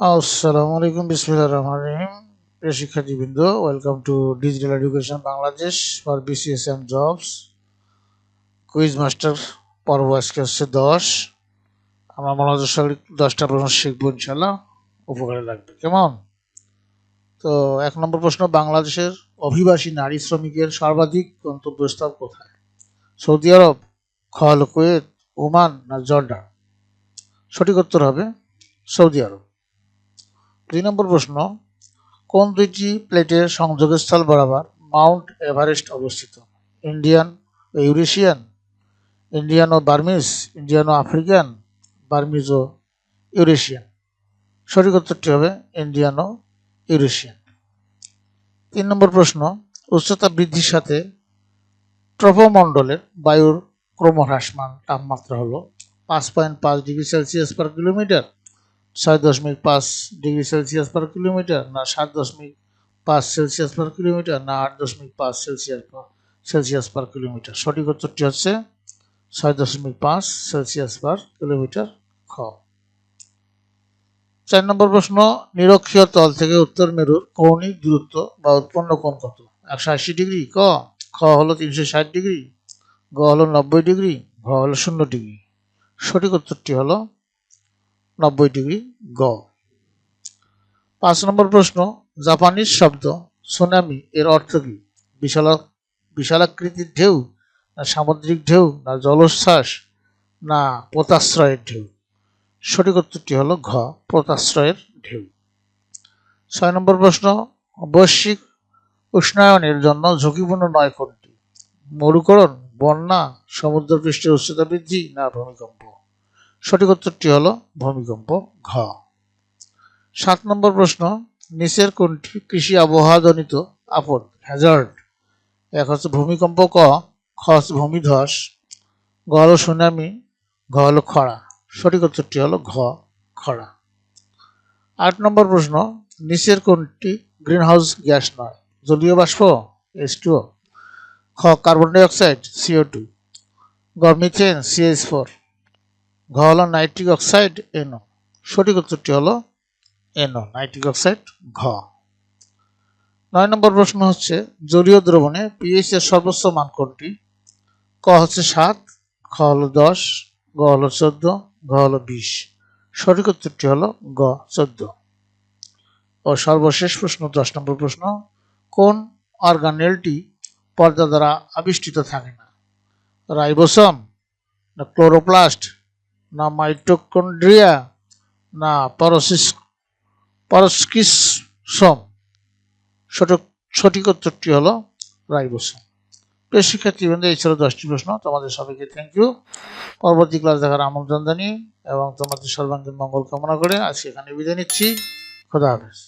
আসসালামু আলাইকুম বিসমিল্লাহ রহমান রহিম। প্রিয় শিক্ষার্থীবৃন্দ welcome to Digital Education Bangladesh for BCS and jobs quiz master পর্ব আজকে হচ্ছে দশ। আমরা মনোযোগ সহকারে দশটা প্রশ্ন শিখব ইনশাল্লাহ উপকারে লাগবে, কেমন? তো এক নম্বর প্রশ্ন, বাংলাদেশের অভিবাসী নারী শ্রমিকের সর্বাধিক গন্তব্যস্থল কোথায়? সৌদি আরব খ হল কুয়েত ওমান না জর্ডান? সঠিক উত্তর হবে সৌদি আরব। দুই নম্বর প্রশ্ন, কোন দুইটি প্লেটের সংযোগস্থল বরাবর মাউন্ট এভারেস্ট অবস্থিত? ইন্ডিয়ান ও ইউরেশিয়ান? ইন্ডিয়ান ও বার্মিজ? ইন্ডিয়ান ও আফ্রিকান? বার্মিজ ও ইউরেশিয়ান? সঠিক উত্তরটি হবে ইন্ডিয়ান ও ইউরেশিয়ান। তিন নম্বর প্রশ্ন, উচ্চতা বৃদ্ধির সাথে ট্রপোমণ্ডলের বায়ুর ক্রমহ্রাসমান তাপমাত্রা হলো পাঁচ পয়েন্ট পাঁচ ডিগ্রি সেলসিয়াস পার কিলোমিটার। ছয় দশমিক পাঁচ ডিগ্রি সেলসিয়াস পার কিলোমিটার না সাত দশমিক পাঁচ সেলসিয়াস পার কিলোমিটার না আট দশমিক পাঁচ সেলসিয়াস সেলসিয়াস পার কিলোমিটার। সঠিক উত্তরটি হচ্ছে ছয় দশমিক পাঁচ সেলসিয়াস পার কিলোমিটার খ। চার নম্বর প্রশ্ন, নিরক্ষীয় তল থেকে উত্তর মেরুর কৌণিক দূরত্ব বা উৎপন্ন কোণ কত? একশো আশি ডিগ্রি। ক, খ হলো তিনশো ষাট ডিগ্রি, গ হলো নব্বই ডিগ্রি, ঘ হলো শূন্য ডিগ্রি। সঠিক উত্তরটি হলো নব্বই ডিগ্রি গ। পাঁচ নম্বর প্রশ্ন, জাপানিজ শব্দ সুনামি এর অর্থ কি? বিশাল বিশালাকৃতির ঢেউ না সামুদ্রিক ঢেউ না জলোচ্ছ্বাস না পোতাশ্রয়ের ঢেউ? সঠিক উত্তরটি হলো ঘ, পোতাশ্রয়ের ঢেউ। ছয় নম্বর প্রশ্ন, বৈশ্বিক উষ্ণায়নের জন্য ঝুঁকিপূর্ণ নয় কোনটি? মরুকরণ, বন্যা, সমুদ্রপৃষ্ঠের উচ্চতা বৃদ্ধি না ভূমিকম্প? সঠিক উত্তরটি হলো ভূমিকম্প ঘ। সাত নম্বর প্রশ্ন, নিচের কোনটি কৃষি আবহাওয়াজনিত আপদ হ্যাজার্ড এক হচ্ছে ভূমিকম্প ক, খ হচ্ছে ভূমিধস, গ হলো সুনামি, ঘ হলো খরা। সঠিক উত্তরটি হলো ঘ, খরা। আট নম্বর প্রশ্ন, নিচের কোনটি গ্রিনহাউস গ্যাস নয়? জলীয় বাষ্প এস টু খ, কার্বন ডাইঅক্সাইড সিও টু গ, মিথেন সিএস ফোর ঘ হলো নাইট্রিক অক্সাইড এনো সঠিক উত্তরটি হলো এনো নাইট্রিক অক্সাইড, ঘ। নয় নম্বর প্রশ্ন হচ্ছে, জলীয় দ্রবণে পিএইচ এর সর্বোচ্চ মান কোনটি? ক হচ্ছে সাত খ হলো দশ, গ হলো চোদ্দ, ঘ হলো বিশ। সঠিক উত্তরটি হলো গ, চোদ্দ। ও সর্বশেষ প্রশ্ন, দশ নম্বর প্রশ্ন, কোন অর্গানেলটি পর্দা দ্বারা আবিষ্কৃত থাকে না? রাইবোসম না ক্লোরোপ্লাস্ট? না মাইটোকন্ড্রিয়া, না পরসিস, পরস্কিসম। সঠিক সঠিক উত্তরটি হলো রাইবোসম। প্রিয় শিক্ষার্থীবৃন্দ, এই ছিল দশটি প্রশ্ন। তোমাদের সবাইকে থ্যাংক ইউ পরবর্তী ক্লাস দেখার আমন্ত্রণ জানিয়ে এবং তোমাদের সর্বাঙ্গীন মঙ্গল কামনা করে আজকে এখানে বিদায় নিচ্ছি। খোদা হাফেজ।